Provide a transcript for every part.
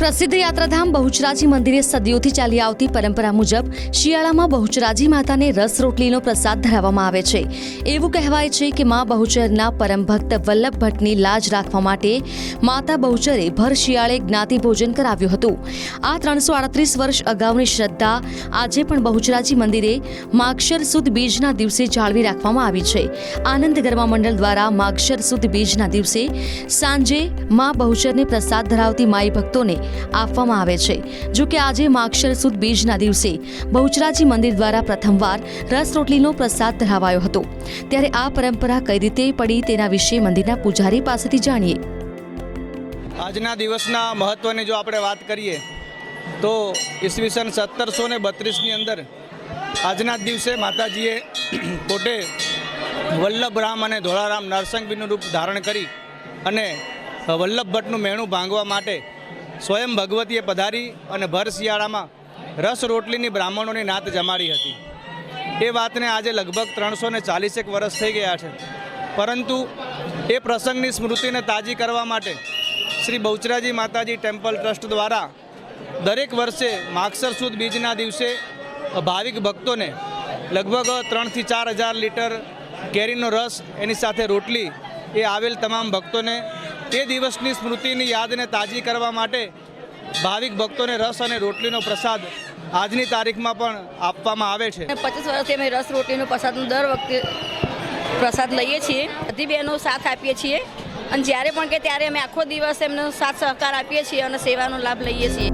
પ્રસિદ્ધ યાત્રાધામ બહુચરાજી મંદિરે સદીઓથી ચાલી આવતી પરંપરા મુજબ શિયાળામાં બહુચરાજી માતાને રસ રોટલીનો પ્રસાદ ધરાવવામાં આવે છે. એવું કહેવાય છે કે મા બહુચરના પરમ ભક્ત વલ્લભ ભટ્ટની લાજ રાખવા માટે માતા બહુચરે ભર શિયાળે જ્ઞાતિ ભોજન કરાવ્યું હતું. આ ત્રણસો આડત્રીસ વર્ષ અગાઉની શ્રદ્ધા આજે પણ બહુચરાજી મંદિરે માક્ષર સુદ બીજના દિવસે જાળવી રાખવામાં આવી છે. આનંદ ગરબા મંડળ દ્વારા માક્ષર સુદ બીજના દિવસે સાંજે મા બહુચરને પ્રસાદ ધરાવતી માઈ ભક્તોને આપવામાં આવે છે. જો કે આજે માક્ષર સુદ બીજના દિવસે બહુચરાજી મંદિર દ્વારા પ્રથમવાર રસ રોટલીનો પ્રસાદ ધરાવાયો હતો. ત્યારે આ પરંપરા કઈ રીતે પડી તેના વિશે મંદિરના પૂજારી પાસેથી જાણીએ. આજના દિવસના મહત્ત્વની જો આપણે વાત કરીએ, તો ઈસવીસન સત્તરસો ને બત્રીસની અંદર આજના દિવસે માતાજીએ પોતે વલ્લભરામ અને ધોળારામ નરસંગબીનું રૂપ ધારણ કરી અને વલ્લભ ભટ્ટનું મેણું ભાંગવા માટે સ્વયં ભગવતીએ પધારી અને ભર શિયાળામાં રસ રોટલીની બ્રાહ્મણોની નાત જમાડી હતી. એ વાતને આજે લગભગ ત્રણસો ને ચાલીસેક વર્ષ થઈ ગયા છે. પરંતુ એ પ્રસંગની સ્મૃતિને તાજી કરવા માટે શ્રી બહુચરાજી માતાજી ટેમ્પલ ટ્રસ્ટ દ્વારા દરેક વર્ષે માગસર સુદ બીજના દિવસે ભાવિક ભક્તોને લગભગ ત્રણથી ચાર હજાર લીટર કેરીનો રસ એની સાથે રોટલી એ આવેલ તમામ ભક્તોને તે દિવસની સ્મૃતિની યાદને તાજી કરવા માટે ભાવિક ભક્તોને રસ અને રોટલીનો પ્રસાદ આજની તારીખમાં પણ આપવામાં આવે છે. પચીસ વર્ષથી અમે રસ રોટલીનો પ્રસાદનું દર વખતે પ્રસાદ લઈએ છીએ. બધી બહેનો સાથ આપીએ છીએ. અને જ્યારે પણ કે ત્યારે અમે આખો દિવસ એમનો સાથ સહકાર આપીએ છીએ અને સેવાનો લાભ લઈએ છીએ.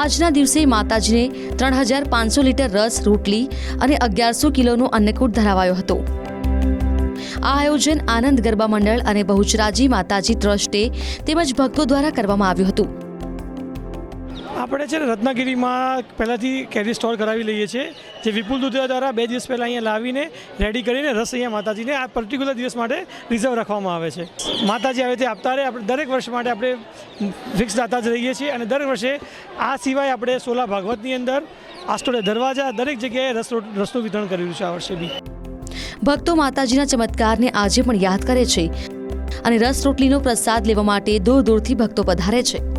આજના દિવસે માતાજીને ત્રણ હજાર પાંચસો લીટર રસ રોટલી અને અગિયારસો કિલોનું અન્નકૂટ ધરાવાયો હતો. આ આયોજન આનંદ ગરબા મંડળ અને બહુચરાજી માતાજી ટ્રસ્ટે તેમજ ભક્તો દ્વારા કરવામાં આવ્યું હતું. આપણે છે ને રત્નાગીરીમાં પહેલાંથી કેરી સ્ટોર કરાવી લઈએ છીએ, જે વિપુલ દુધિયા દ્વારા બે દિવસ પહેલાં અહીંયા લાવીને રેડી કરીને રસ અહીંયા માતાજીને આ પર્ટિક્યુલર દિવસ માટે રિઝર્વ રાખવામાં આવે છે. માતાજી આવે તે આપતા રહે, આપણે દરેક વર્ષ માટે આપણે ફિક્સ દાતા જ રહીએ છીએ અને દર વર્ષે આ સિવાય આપણે સોલા ભાગવતની અંદર આસ્ટોડે દરવાજા, દરેક જગ્યાએ રસ રસનું વિતરણ કરેલું છે આ વર્ષે બી. ભક્તો માતાજીના ચમત્કારને આજે પણ યાદ કરે છે અને રસ રોટલીનો પ્રસાદ લેવા માટે દૂર દૂરથી ભક્તો પધારે છે.